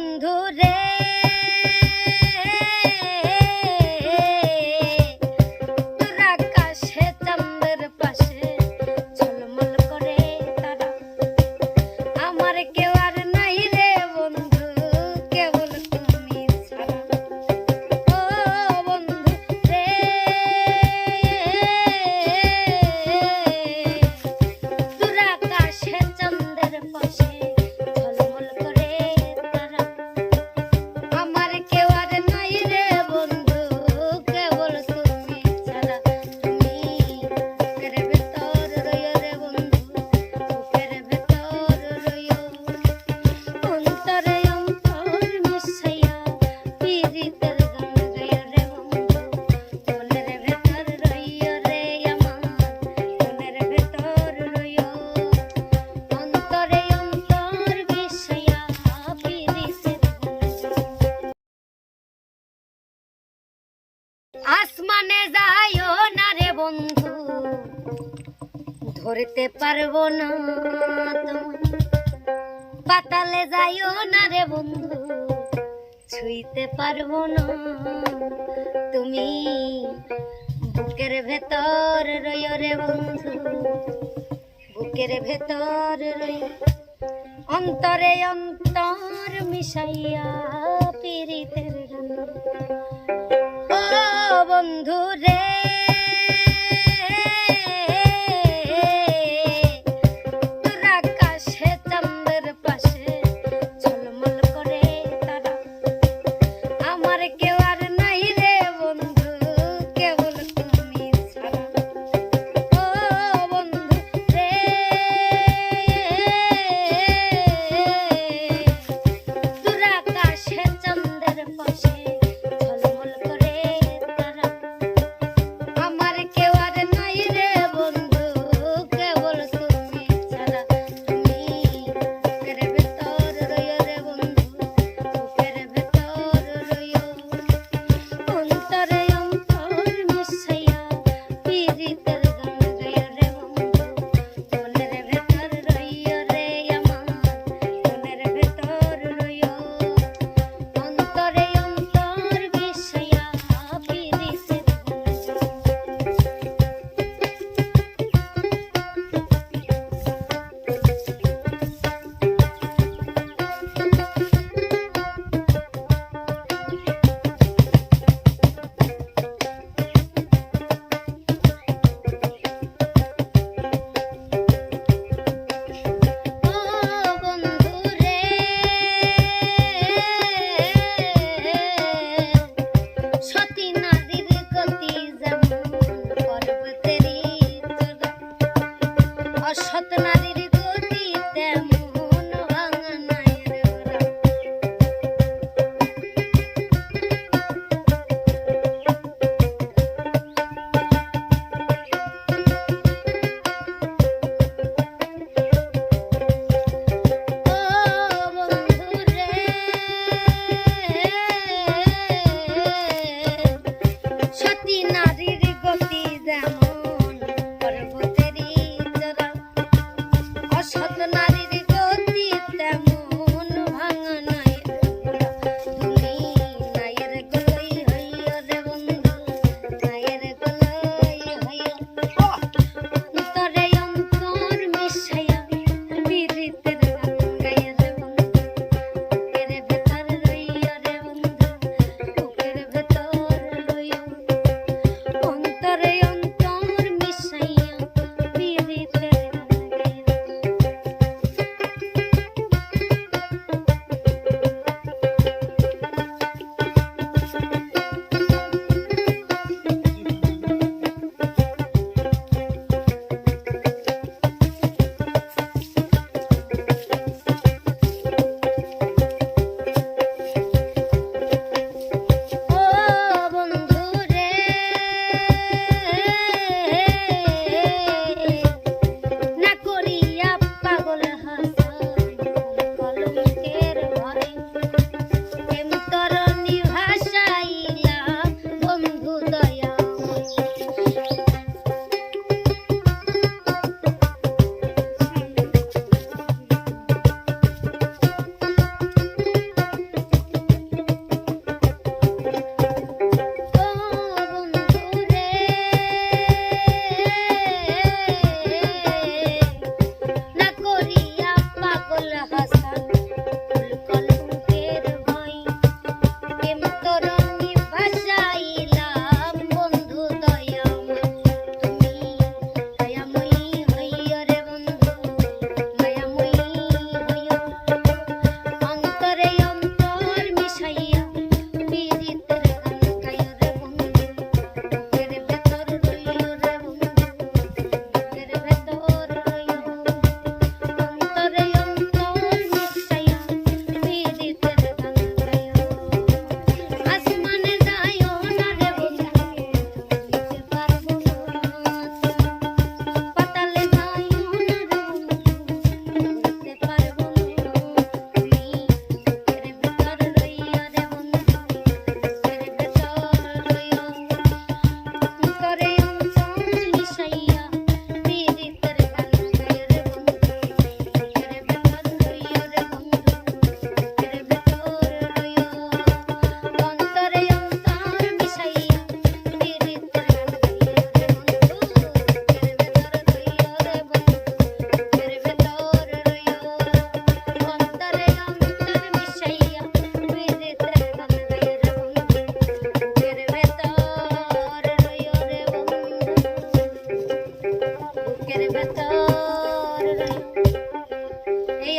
বন্ধু আসমানে যাইও না রে বন্ধু। ধরতে পারব না পাতালে যাইও না রে বন্ধু। ছুঁইতে পারব না তুমি। বুকের ভেতর রইও রে বন্ধু। বুকের ভেতর রই অন্তরে অন্তর মিশাইয়া বন্ধু রে।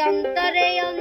অন্তরে অন্তরে